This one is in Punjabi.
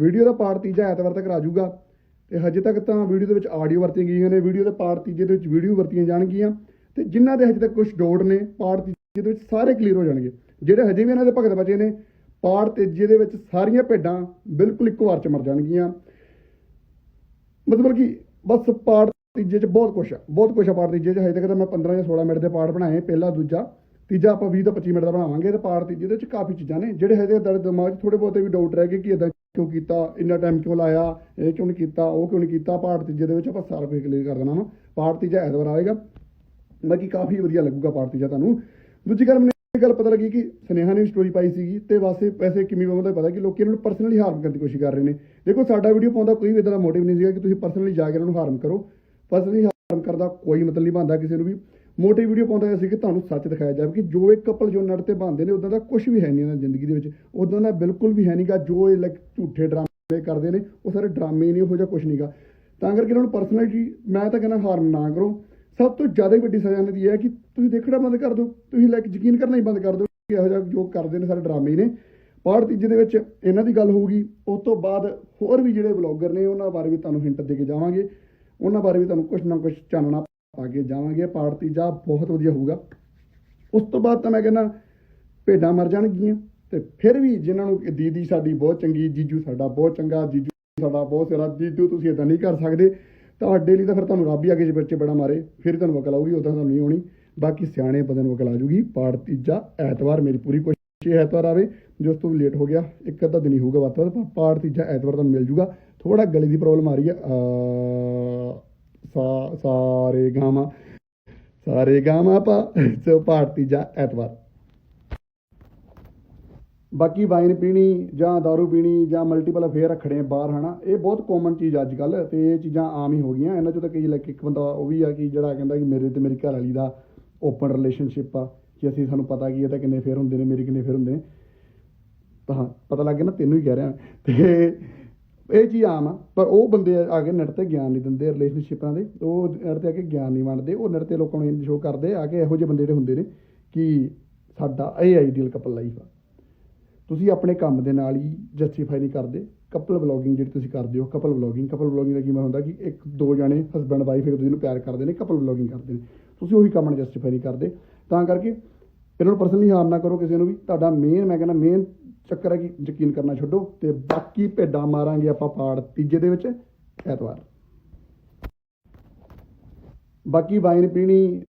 ਵੀਡੀਓ ਦਾ ਪਾਰਟ ਤੀਜਾ ਐਤਵਾਰ ਤੱਕ ਆ ਜਾਊਗਾ ਤੇ ਹਜੇ ਤੱਕ ਤਾਂ ਵੀਡੀਓ ਦੇ ਵਿੱਚ ਆਡੀਓ ਵਰਤੀਆਂ ਗਈਆਂ ਨੇ। ਵੀਡੀਓ ਦੇ ਪਾਰਟ ਤੀਜੇ ਦੇ ਵਿੱਚ ਵੀਡੀਓ ਵਰਤੀਆਂ ਜਾਣਗੀਆਂ। ਤੇ ਜਿਨ੍ਹਾਂ ਦੇ ਹਜੇ ਤੱਕ ਕੁਝ ਡਾਊਟ ਨੇ, ਪਾਰਟ ਤੀਜੇ ਦੇ ਵਿੱਚ ਸਾਰੇ ਕਲੀਅਰ ਹੋ ਜਾਣਗੇ। ਜਿਹੜੇ ਹਜੇ ਵੀ ਇਹਨਾਂ ਦੇ ਭਗਤ ਬਚੇ ਨੇ, ਪਾਰਟ ਤੀਜੇ ਦੇ ਵਿੱਚ ਸਾਰੀਆਂ ਭੇਡਾਂ ਬਿਲਕੁਲ ਇੱਕੋ ਵਾਰ ਚ ਮਰ ਜਾਣਗੀਆਂ। ਮਤਲਬ ਕਿ ਬਸ ਪਾਰਟ ਤੀਜੇ ਚ ਬਹੁਤ ਕੁਛ ਆ। ਬਹੁਤ ਕੁਛ ਆ ਪਾਰਟ ਤੀਜੇ ਚ। ਹਜੇ ਤੱਕ ਤਾਂ ਮੈਂ 15 ਜਾਂ 16 ਮਿੰਟ ਦੇ ਪਾਰਟ ਬਣਾਏ, ਪਹਿਲਾ, ਦੂਜਾ। ਤੀਜਾ ਆਪਾਂ 20 ਤੋਂ 25 ਮਿੰਟ ਦਾ ਬਣਾਵਾਂਗੇ ਤੇ ਪਾਰਟ ਤੀਜੇ ਦੇ ਵਿੱਚ ਕਾਫੀ ਚੀਜ਼ਾਂ ਨੇ, ਜਿਹੜੇ ਹਜੇ ਤੱਕ ਦਿਮਾਗ 'ਚ ਥੋੜੇ ਬਹੁਤੇ ਵੀ ਡਾਊਟ ਰਹਿ ਗਏ ਕਿ ਇਦਾਂ ਕਿਉਂ ਕੀਤਾ, ਇੰਨਾ ਟਾਈਮ ਕਿਉਂ ਲਾਇਆ, ਇਹ ਕਿਉਂ ਨਹੀਂ ਕੀਤਾ, ਉਹ ਕਿਉਂ ਨਹੀਂ ਕੀਤਾ ਪਾਰਟ ਤੀਜੇ ਦੇ ਵਿੱਚ ਆਪਾਂ ਸਾਰਾ ਕੁਝ ਕਲੀਅਰ ਕਰ ਦੇਣਾ ਵਾ। ਪਾਰਟ ਤੀਜਾ ਐਤਵਾਰ ਆਏਗਾ, ਬਾਕੀ ਕਾਫੀ ਵਧੀਆ ਲੱਗੂਗਾ ਪਾਰਟ ਤੀਜਾ ਤੁਹਾਨੂੰ। ਦੂਜੀ ਗੱਲ, ਮੈਨੂੰ ਇਹ ਗੱਲ ਪਤਾ ਲੱਗੀ ਕਿ ਸਨੇਹਾ ਨੇ ਸਟੋਰੀ ਪਾਈ ਸੀਗੀ ਤੇ ਵਾਸੇ ਵੈਸੇ ਕਿਵੇਂ ਬਾਬਾ ਦਾ ਪਤਾ ਕਿ ਲੋਕੀ ਇਹਨਾਂ ਨੂੰ ਪਰਸਨਲੀ ਹਾਰਮ ਕਰਨ ਦੀ ਕੋਸ਼ਿਸ਼ ਕਰ ਰਹੇ ਨੇ। ਦੇਖੋ, ਸਾਡਾ ਵੀਡੀਓ ਪਾਉਂਦਾ ਕੋਈ ਵੀ ਇਦਾਂ ਦਾ ਮੋਟਿਵ ਨਹੀਂ ਸੀਗਾ ਕਿ ਤੁਸੀਂ ਪਰਸਨਲੀ ਜਾ ਕੇ ਇਹਨਾਂ ਨੂੰ ਹਾਰਮ ਕਰੋ। ਪਰਸਨਲੀ ਹਾਰਮ ਕਰਦਾ ਕੋਈ ਮਤਲਬ ਨਹੀਂ ਬਣਦਾ ਕਿਸੇ ਨੂੰ ਵੀ। ਮੋਟਿਵ ਵੀਡੀਓ ਪਾਉਂਦਾ ਹੋਇਆ ਸੀ ਕਿ ਤੁਹਾਨੂੰ ਸੱਚ ਦਿਖਾਇਆ ਜਾਵੇ ਕਿ ਜੋ ਇੱਕ ਕਪਲ ਜੋ ਨੜ ਤੇ ਬੰਦੇ ਨੇ ਉਦਾਂ ਦਾ ਕੁਝ ਵੀ ਹੈ ਨਹੀਂ ਇਹਨਾਂ ਜ਼ਿੰਦਗੀ ਦੇ ਵਿੱਚ। ਉਦਾਂ ਦਾ ਬਿਲਕੁਲ ਵੀ ਹੈ ਨਹੀਂਗਾ, ਜੋ ਇਹ ਲਾਈਕ ਝੂਠੇ ਡਰਾਮੇ ਕਰਦੇ ਨੇ, ਉਹ ਸਾਰੇ ਡਰਾਮੇ ਨਹੀਂ ਉਹੋ ਜਿਹਾ ਕੁਝ ਨਹੀਂਗਾ। ਤਾਂ ਕਰਕੇ ਇਹਨਾਂ ਨੂੰ ਪਰਸਨਲੀ ਮੈਂ ਤਾਂ ਕਹਿੰਦਾ ਹਾਰਮ ਨਾ ਕਰੋ। ਸਭ ਤੋਂ ਜ਼ਿਆਦਾ ਵੱਡੀ ਸਜ਼ਾ ਇਹਨਾਂ ਦੀ ਹੈ ਕਿ ਤੁਸੀਂ ਦੇਖਣਾ ਬੰਦ ਕਰ ਦਿਓ। ਤੁਸੀਂ ਲਾਈਕ ਯਕੀਨ ਕਰਨਾ ਹੀ ਬੰਦ ਕਰ ਦਿਓ ਕਿ ਇਹੋ ਜਿਹਾ ਜੋ ਕਰਦੇ ਨੇ, ਸਾਰੇ ਡਰਾਮੇ ਹੀ ਨੇ। ਪਾਰਟ ਤੀਜੇ ਦੇ ਵਿੱਚ ਇਹਨਾਂ ਦੀ ਗੱਲ ਹੋਊਗੀ। ਉਸ ਤੋਂ ਬਾਅਦ ਹੋਰ ਵੀ ਜਿਹੜੇ ਬਲੌਗਰ ਨੇ, ਉਹਨਾਂ ਬਾਰੇ ਵੀ ਤੁਹਾਨੂੰ ਹਿੰਟ ਦੇ ਕੇ ਜਾਵਾਂਗੇ। ਉਹਨਾਂ ਬਾਰੇ ਵੀ ਤੁਹਾਨੂੰ ਕੁਝ ਨਾ ਕੁਝ ਚਾਨਣਾ ਪਾ ਕੇ ਜਾਵਾਂਗੇ ਪਾਰਟ ਤੀਜਾ ਬਹੁਤ ਵਧੀਆ ਹੋਊਗਾ। ਉਸ ਤੋਂ ਬਾਅਦ ਤਾਂ ਮੈਂ ਕਹਿੰਦਾ, ਭੇਡਾਂ ਮਰ ਜਾਣਗੀਆਂ ਤੇ ਫਿਰ ਵੀ ਜਿਨ੍ਹਾਂ ਨੂੰ ਦੀਦੀ ਸਾਡੀ ਬਹੁਤ ਚੰਗੀ, ਜੀਜੂ ਸਾਡਾ ਬਹੁਤ ਚੰਗਾ, ਜੀਜੂ ਸਾਡਾ ਬਹੁਤ ਸਿਰਾ ਜੀਜੂ ਤੁਸੀਂ ਇਦਾਂ ਨਹੀਂ ਕਰ ਸਕਦੇ। ਤੁਹਾਡੇ ਲਈ ਤਾਂ ਫਿਰ ਤੁਹਾਨੂੰ ਰੱਬ ਹੀ ਅੱਗੇ ਬੱਚੇ ਬੜਾ ਮਾਰੇ, ਫਿਰ ਤੁਹਾਨੂੰ ਵਕਲ ਆਊਗੀ, ਉਦਾਂ ਤੁਹਾਨੂੰ ਨਹੀਂ ਹੋਣੀ ਬਾਕੀ ਸਿਆਣੇ ਬੰਦੇ ਨੂੰ ਵਕਲ ਆ ਜੂਗੀ ਪਾਰਟ ਤੀਜਾ ਐਤਵਾਰ ਮੇਰੀ ਪੂਰੀ ਕੋਸ਼ਿਸ਼ ਇਹ ਐਤਵਾਰ ਆਵੇ, ਜੋ ਉਸ ਤੋਂ ਵੀ ਲੇਟ ਹੋ ਗਿਆ, ਇੱਕ ਅੱਧਾ ਦਿਨ ਹੀ ਹੋਊਗਾ ਵੱਧ ਤੋਂ ਵੱਧ ਪਰ ਪਾਠ ਤੀਜਾ ਐਤਵਾਰ ਤੁਹਾਨੂੰ ਮਿਲ ਜੂਗਾ। ਥੋੜਾ ਗਲੇ ਦੀ ਪ੍ਰੋਬਲਮ ਆ ਰਹੀ ਹੈ ਸਾਰੇ ਗਾਮਾ ਸਾਰੇ ਗਾਮਾ ਪਾ ਸੋ ਪਾਰਟ ਤੀਜਾ ਐਤਵਾਰ। ਬਾਕੀ ਵਾਈਨ ਪੀਣੀ ਜਾਂ दारू ਪੀਣੀ ਜਾਂ ਮਲਟੀਪਲ ਅਫੇਅਰ ਰੱਖਣੇ ਬਾਹਰ, ਹਨਾ, ਇਹ ਬਹੁਤ ਕਾਮਨ ਚੀਜ਼ ਅੱਜ ਕੱਲ ਤੇ ਇਹ ਚੀਜ਼ਾਂ ਆਮ ਹੀ ਹੋ ਗਈਆਂ। ਇਹਨਾਂ ਚੋਂ ਤਾਂ ਕਈ ਲਾਈਕ ਇੱਕ ਬੰਦਾ ਉਹ ਵੀ ਆ ਕਿ ਜਿਹੜਾ ਕਹਿੰਦਾ ਕਿ ਮੇਰੇ ਤੇ ਮੇਰੀ ਘਰ ਵਾਲੀ ਦਾ ਓਪਨ ਰਿਲੇਸ਼ਨਸ਼ਿਪ ਆ, ਕਿ ਅਸੀਂ ਸਾਨੂੰ ਪਤਾ ਕੀ ਇਹ ਤਾਂ ਕਿੰਨੇ ਫੇਰ ਹੁੰਦੇ ਨੇ, ਮੇਰੇ ਕਿੰਨੇ ਫੇਰ ਹੁੰਦੇ ਨੇ। ਤਾਂ ਪਤਾ ਲੱਗ ਗਿਆ ਨਾ, ਤੈਨੂੰ ਹੀ ਕਹਿ ਰਿਹਾ ਤੇ ਇਹ ਚੀਜ਼ ਆਮ ਆ, ਪਰ ਉਹ ਬੰਦੇ ਆ ਕੇ ਨੈਟ ਤੇ ਗਿਆਨ ਨਹੀਂ ਦਿੰਦੇ ਰਿਲੇਸ਼ਨਸ਼ਿਪਾਂ ਦੇ, ਉਹ ਨੈਟ ਤੇ ਆ ਕੇ ਗਿਆਨ ਨਹੀਂ ਵੰਡਦੇ, ਉਹ ਨੈਟ ਤੇ ਲੋਕਾਂ ਨੂੰ ਇਹ ਸ਼ੋਅ ਕਰਦੇ ਆ ਕੇ ਇਹੋ ਜਿਹੇ ਬੰਦੇ ਜਿਹੜੇ ਹੁੰਦੇ ਨੇ ਕਿ ਸਾਡਾ ਇਹ ਆਈਡੀਅਲ ਕਪਲ ਲਾਈਫ ਆ। ਤੁਸੀਂ ਆਪਣੇ ਕੰਮ ਦੇ ਨਾਲ ਹੀ ਜਸਟੀਫਾਈ ਨਹੀਂ ਕਰਦੇ ਕਪਲ ਵਲੌਗਿੰਗ ਜਿਹੜੀ ਤੁਸੀਂ ਕਰਦੇ ਹੋ ਕਪਲ ਵਲੌਗਿੰਗ ਕਪਲ ਵਲੌਗਿੰਗ ਦਾ ਕੀ ਮਤਲਬ ਹੁੰਦਾ ਕਿ ਇੱਕ ਦੋ ਜਣੇ ਹਸਬੰਡ ਵਾਈਫ ਇੱਕ ਦੂਜੇ ਨੂੰ ਪਿਆਰ ਕਰਦੇ ਨੇ ਕਪਲ ਵਲੌਗਿੰਗ ਕਰਦੇ ਨੇ, ਤੁਸੀਂ ਉਹੀ ਕੰਮ ਨੂੰ ਜਸਟੀਫਾਈ ਨਹੀਂ ਕਰਦੇ, ਤਾਂ ਕਰਕੇ ਇਹਨਾਂ ਨੂੰ ਪਰਸਨਲੀ ਹਾਰ ਨਾ ਕਰੋ ਕਿਸੇ ਨੂੰ ਵੀ। ਤੁਹਾਡਾ ਮੇਨ ਮੈਂ ਕਹਿੰਦਾ ਮੇਨ ਚੱਕਰ ਹੈ ਕਿ ਯਕੀਨ ਕਰਨਾ ਛੱਡੋ ਤੇ ਬਾਕੀ ਭੇਡਾਂ ਮਾਰਾਂਗੇ ਆਪਾਂ ਪਾੜ ਤੀਜੇ ਦੇ ਵਿੱਚ ਐਤਵਾਰ। ਬਾਕੀ ਵਾਈਨ ਪੀਣੀ